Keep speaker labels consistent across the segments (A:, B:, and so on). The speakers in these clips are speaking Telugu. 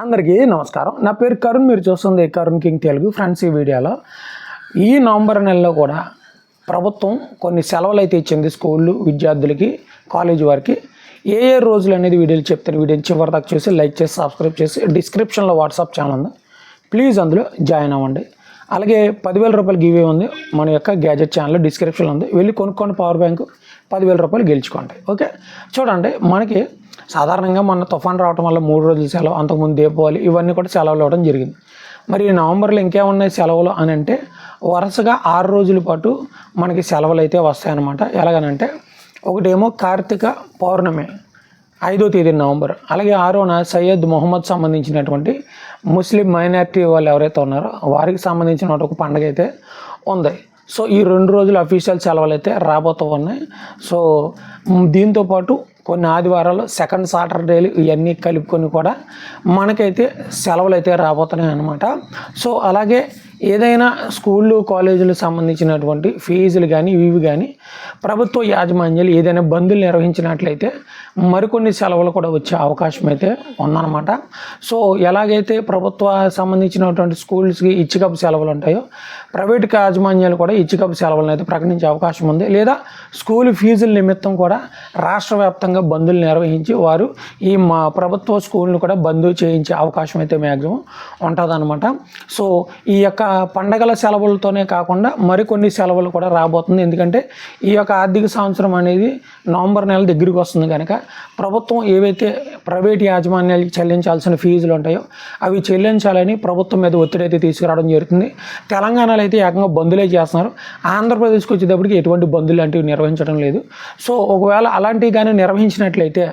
A: అందరికీ నమస్కారం. నా పేరు కరుణ్. మీరు చూస్తుంది కరుణ్ కింగ్ తెలుగు ఫ్రెండ్స్ ఈ వీడియోలో. ఈ నవంబర్ నెలలో కూడా ప్రభుత్వం కొన్ని సెలవులు అయితే ఇచ్చింది స్కూళ్ళు విద్యార్థులకి కాలేజ్ వారికి. ఏ ఏ రోజులు అనేది వీడియోలు చెప్తాను వీడియోని చివరి దాకా చూసి లైక్ చేసి సబ్స్క్రైబ్ చేసి డిస్క్రిప్షన్లో వాట్సాప్ ఛానల్ ఉంది. ప్లీజ్ అందులో జాయిన్ అవ్వండి. అలాగే పదివేల రూపాయలు గివే ఉంది. మన యొక్క గ్యాజెట్ ఛానల్ డిస్క్రిప్షన్ ఉంది. వెళ్ళి కొనుక్కోండి పవర్ బ్యాంక్. పదివేల రూపాయలు గెలుచుకోండి. ఓకే? చూడండి మనకి సాధారణంగా మన తుఫాన్ రావడం వల్ల మూడు రోజుల సెలవు అంతకుముందు దీపావళి ఇవన్నీ కూడా సెలవులు ఇవ్వడం జరిగింది. మరి ఈ నవంబర్లో ఇంకేమున్నాయి సెలవులు అని అంటే వరుసగా ఆరు రోజుల పాటు మనకి సెలవులు అయితే వస్తాయన్నమాట. ఎలాగనంటే ఒకటేమో కార్తీక పౌర్ణమి. ఐదో తేదీ నవంబర్. అలాగే ఆరోన సయ్యద్ మొహమ్మద్ సంబంధించినటువంటి ముస్లిం మైనారిటీ వాళ్ళు ఎవరైతే ఉన్నారో వారికి సంబంధించిన ఒక పండుగ అయితే ఉంది. సో ఈ రెండు రోజులు అఫీషియల్ సెలవులు అయితే రాబోతూ ఉన్నాయి. సో దీంతోపాటు దీంతో పాటు కొన్ని ఆదివారాలు సెకండ్ సాటర్డేలు ఇవన్నీ కలుపుకొని కూడా మనకైతే సెలవులు అయితే రాబోతున్నాయి అన్నమాట సో అలాగే ఏదైనా స్కూళ్ళు కాలేజీలకు సంబంధించినటువంటి ఫీజులు కానీ ఇవి కానీ ప్రభుత్వ యాజమాన్యాలు ఏదైనా బంధులు నిర్వహించినట్లయితే మరికొన్ని సెలవులు కూడా వచ్చే అవకాశం అయితే ఉందన్నమాట. సో ఎలాగైతే ప్రభుత్వ సంబంధించినటువంటి స్కూల్స్కి ఇచ్చికపు సెలవులు ఉంటాయో ప్రైవేట్ యాజమాన్యాలు కూడా ఇచ్చికపు సెలవులను అయితే ప్రకటించే అవకాశం ఉంది. లేదా స్కూల్ ఫీజుల నిమిత్తం కూడా రాష్ట్ర వ్యాప్తంగా బంధులు నిర్వహించి వారు ఈ మా ప్రభుత్వ స్కూల్ని కూడా బంధు చేయించే అవకాశం అయితే మ్యాక్సిమం ఉంటుంది సో ఈ యొక్క పండగల సెలవులతోనే కాకుండా మరికొన్ని సెలవులు కూడా రాబోతుంది. ఎందుకంటే ఈ యొక్క ఆర్థిక సంవత్సరం అనేది నవంబర్ నెల దగ్గరికి వస్తుంది కనుక ప్రభుత్వం ఏవైతే ప్రైవేట్ యాజమాన్యాలకి చెల్లించాల్సిన ఫీజులు ఉంటాయో అవి చెల్లించాలని ప్రభుత్వం మీద ఒత్తిడి అయితే తీసుకురావడం జరుగుతుంది. తెలంగాణలో అయితే ఏకంగా బంధులే చేస్తున్నారు. ఆంధ్రప్రదేశ్కి వచ్చేటప్పటికి ఎటువంటి బంధులు లాంటివి నిర్వహించడం లేదు. సో ఒకవేళ అలాంటివి కానీ నిర్వహించినట్లయితే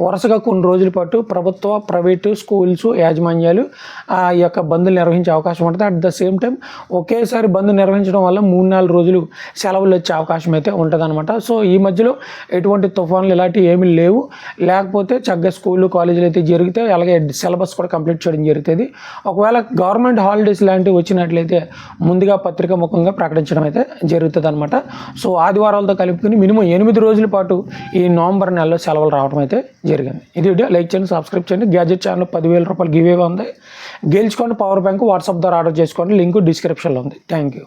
A: వరుసగా కొన్ని రోజుల పాటు ప్రభుత్వ ప్రైవేటు స్కూల్స్ యాజమాన్యాలు ఆ యొక్క బంధులు నిర్వహించే అవకాశం ఉంటుంది. అట్ ద సేమ్ టైం ఒకేసారి బంద్ నిర్వహించడం వల్ల మూడు నాలుగు రోజులు సెలవులు వచ్చే అవకాశం అయితే ఉంటుందన్నమాట. సో ఈ మధ్యలో ఎటువంటి తుఫాన్లు ఇలాంటివి ఏమీ లేవు. లేకపోతే చక్కగా స్కూల్ స్కూళ్ళు కాలేజీలు అయితే జరిగితే అలాగే సిలబస్ కూడా కంప్లీట్ చేయడం జరుగుతుంది. ఒకవేళ గవర్నమెంట్ హాలిడేస్ లాంటివి వచ్చినట్లయితే ముందుగా పత్రిక ముఖంగా ప్రకటించడం అయితే జరుగుతుంది అనమాట సో ఆదివారాలతో కలుపుకుని మినిమం ఎనిమిది రోజుల పాటు ఈ నవంబర్ నెలలో సెలవులు రావడం అయితే జరిగింది. ఇది వీడియో. లైక్ చేయండి సబ్స్క్రైబ్ చేయండి. గ్యాజెట్ ఛానల్ పదివేల రూపాయలు గివే ఉంది. గెలుచుకోండి పవర్ బ్యాంక్ వాట్సాప్ ద్వారా ఆర్డర్ చేసుకోండి. లింక్ డిస్క్రిప్షన్లో ఉంది. Thank you.